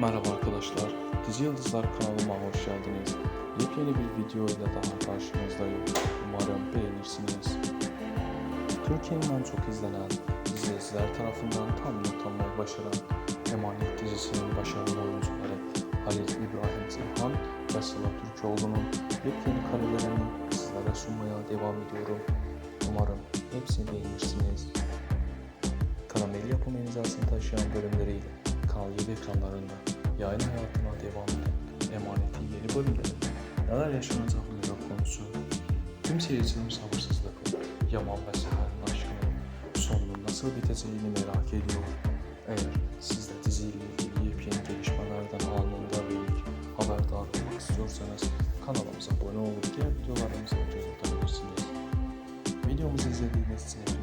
Merhaba arkadaşlar, Dizi Yıldızlar kanalıma hoş geldiniz. Yepyeni bir video ile daha karşınızdayım. Umarım beğenirsiniz. Türkiye'nin en çok izlenen, izleyiciler tarafından tam yutulmayı başaran Emanet dizisinin başarılı oyuncuları Halil İbrahim Zeyhan ve Sıla Türkoğlu'nun yepyeni karelerini sizlere sunmaya devam ediyorum. Umarım hepsini beğenirsiniz. Karamel yapım imzasını taşıyan bölümleriyle 7 ekranlarında yayın hayatına devam eden Emanet'in yeni bölümlerinde neler yaşanacak merak konusu. Tüm seyircilerim sabırsızlıkla Yaman ve Seher'in aşkının sonunun nasıl biteceğini merak ediyor. Eğer siz de diziyle ilgili yepyeni gelişmelerden anında ve ilk haberdar olmak istiyorsanız kanalımıza abone olup diğer videolarımıza göz atabilirsiniz. Videomuzu izlediğiniz için